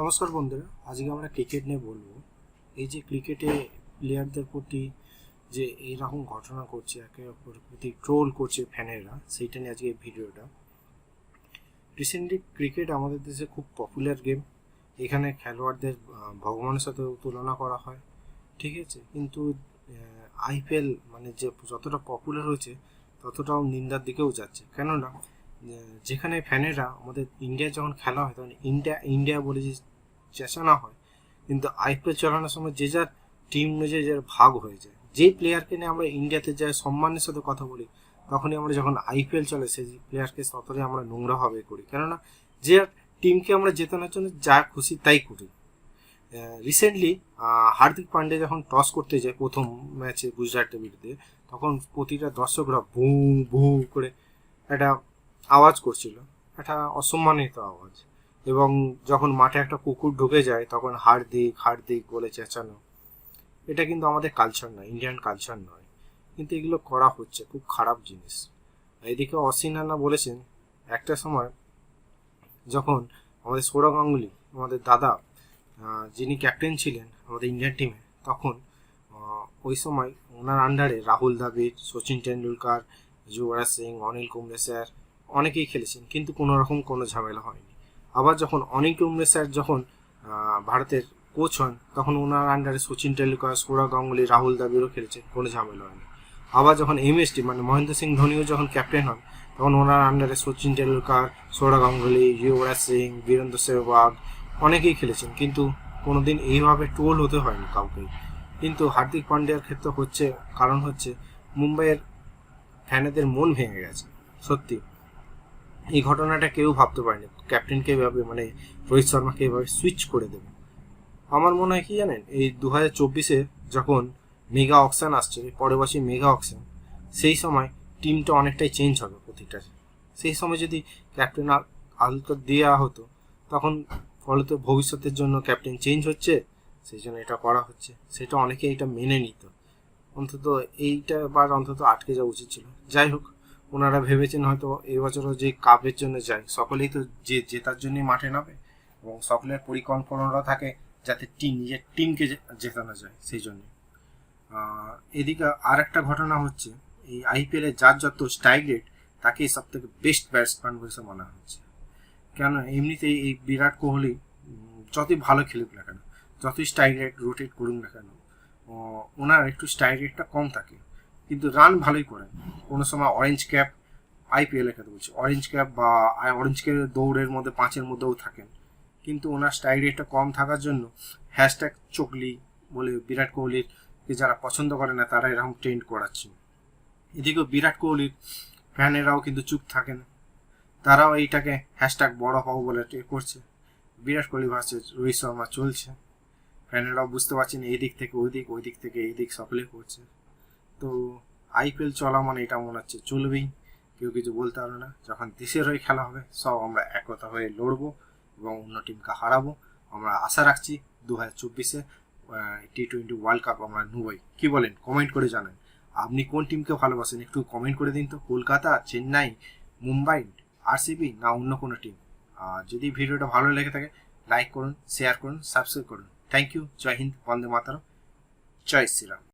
নমস্কার বন্ধুরা, আজকে আমরা ক্রিকেট নিয়ে বলব। এই যে ক্রিকেটে প্লেয়ারদের প্রতি যে এইরকম ঘটনা করছে, একে অপরের প্রতি ট্রোল করছে ফ্যানেরা সেইটা নিয়ে আজকে ভিডিওটা। রিসেন্টলি ক্রিকেট আমাদের দেশে খুব পপুলার গেম এখানে খেলোয়াড়দের ভগবানের সাথে তুলনা করা হয়, ঠিক আছে? কিন্তু আইপিএল মানে যে যতটা পপুলার হয়েছে, ততটাও নিন্দার দিকেও যাচ্ছে। কেননা যেখানে ফ্যানেরা আমাদের ইন্ডিয়া যখন খেলা হয়, তখন ইন্ডিয়া ইন্ডিয়া বলে যে চেঁচানো হয়, কিন্তু আইপিএল চালানোর সময় যে যার টিম অনুযায়ী যার ভাগ হয়ে যায় যেই প্লেয়ারকে নিয়ে আমরা ইন্ডিয়াতে যাই, সম্মানের সাথে কথা বলি, তখনই আমরা যখন আইপিএল চলে, সেই প্লেয়ারকে ততটাই আমরা নোংরাভাবে করি। কেননা, যে টিমকে আমরা জেতানোর জন্য যা খুশি তাই করি। রিসেন্টলি হার্দিক পান্ডে যখন টস করতে যায় প্রথম ম্যাচে গুজরাটের বিরুদ্ধে, তখন প্রতিটা দর্শকরা ভু ভু করে একটা আওয়াজ করছিল। একটা অসম্মানিত আওয়াজ। এবং যখন মাঠে একটা কুকুর ঢুকে যায়, তখন হার্দিক হার্দিক বলে চেঁচানো। এটা কিন্তু আমাদের কালচার নয় ইন্ডিয়ান কালচার নয়। কিন্তু এগুলো করা হচ্ছে, খুব খারাপ জিনিস। এদিকে অসিন রানা বলেছেন, একটা সময় যখন আমাদের সৌরভ গাঙ্গুলি, আমাদের দাদা যিনি ক্যাপ্টেন ছিলেন আমাদের ইন্ডিয়ান টিমে তখন ওই সময় ওনার আন্ডারে রাহুল দ্রাবিড়, সচিন টেন্ডুলকার যুবরাজ সিং, অনিল কুম্বলে স্যার অনেকেই খেলেছেন, কিন্তু কোনো রকম কোনো ঝামেলা হয়নি। আবার যখন অনিল কুম্বলে স্যার যখন ভারতের কোচ হন, তখন ওনার আন্ডারে সচিন টেন্ডুলকার, সৌরভ গাঙ্গুলি, রাহুল দ্রাবিড়ও খেলেছেন, কোনো ঝামেলা হয়নি। আবার যখন এমএসটি মানে মহেন্দ্র সিং ধোনিও যখন ক্যাপ্টেন হন, তখন ওনার আন্ডারে সচিন টেন্ডুলকার, সৌরভ গাঙ্গুলি, যুবরাজ সিং, বীরেন্দ্র সেহবাগ অনেকেই খেলেছেন, কিন্তু কোনোদিন এইভাবে টোল হতে হয়নি কাউকেই কিন্তু হার্দিক পান্ডিয়ার ক্ষেত্রে হচ্ছে, কারণ হচ্ছে মুম্বাইয়ের ফ্যানেদের মন ভেঙে গেছে, সত্যি। এই ঘটনাটা কেউ ভাবতে পারেনি। ক্যাপ্টেনকে এভাবে মানে রোহিত শর্মাকে এভাবে সুইচ করে দেবে। আমার মনে হয় কি জানেন, এই দু হাজার চব্বিশে যখন মেগা অকশন আসছে পরের বছর মেগা অকশন সেই সময় টিমটা অনেকটাই চেঞ্জ হবে প্রতিটা সেই সময় যদি ক্যাপ্টেন আলতো দেওয়া হতো, তখন ফলত ভবিষ্যতের জন্য ক্যাপ্টেন চেঞ্জ হচ্ছে, সেই জন্য এটা করা হচ্ছে। সেটা অনেকে এটা মেনে নিত। অন্তত এইটা বার অন্তত আটকে যাওয়া উচিত ছিল। যাই হোক ওনারা ভেবেছেন হয়তো এবছরও যে কাপের জন্য যায়। সকলেই তো যে জেতার জন্যই মাঠে নামে এবং সকলের পরিকল্পনাটা থাকে যাতে টিম, নিজের টিমকে জেতানো যায় সেই জন্য। এদিকে আর একটা ঘটনা হচ্ছে, এই আইপিএলে যার যত স্ট্রাইক রেট তাকেই সব থেকে বেস্ট ব্যাটসম্যান বলে মনে হচ্ছে। কেন এমনিতেই এই বিরাট কোহলি যতই ভালো খেলুক না কেন, যতই স্ট্রাইক রেট রোটেট করুক না কেন ওনার একটু স্ট্রাইক রেটটা কম থাকে। কিন্তু রান ভালোই করেন কোনো সময় অরেঞ্জ ক্যাপ আইপিএল এর কথা বলছি। অরেঞ্জ ক্যাপ বা অরেঞ্জ ক্যাপের দৌড়ের মধ্যে, পাঁচের মধ্যেও থাকেন। কিন্তু ওনার স্ট্রাইক রেটটা কম থাকার জন্য হ্যাশট্যাগ চকলি বলে বিরাট কোহলির কে যারা পছন্দ করে না, তারা এরকম ট্রেন্ড করাচ্ছে। এদিকেও বিরাট কোহলির ফ্যানেরাও কিন্তু চুপ থাকে না তারাও এইটাকে হ্যাশট্যাগ বড় হও বলে করছে। বিরাট কোহলি ভার্সেস রোহিত শর্মা চলছে। ফ্যানেরাও বুঝতে পারছেন এই দিক থেকে, ওই দিক ওই দিক থেকে, এই দিক সকলে করছে। তো আইপিএল চলা মানে এটা মনে হচ্ছে চলবেই। কেউ কিছু বলতে পারবে না। যখন দেশের হয়ে খেলা হবে, সব আমরা একতা হয়ে লড়বো এবং অন্য টিমকে হারাবো। আমরা আশা রাখছি দু হাজার চব্বিশে টি টোয়েন্টি ওয়ার্ল্ড কাপ আমরা নেবই। কি বলেন? কমেন্ট করে জানান। আপনি কোন টিমকে ভালোবাসেন? একটু কমেন্ট করে দিন তো। কলকাতা, চেন্নাই, মুম্বাই আরসিবি না অন্য কোনো টিম আর যদি ভিডিওটা ভালো লেগে থাকে লাইক করুন শেয়ার করুন সাবস্ক্রাইব করুন। থ্যাংক ইউ জয় হিন্দ, বন্দে মাতারম। জয় শ্রীরাম।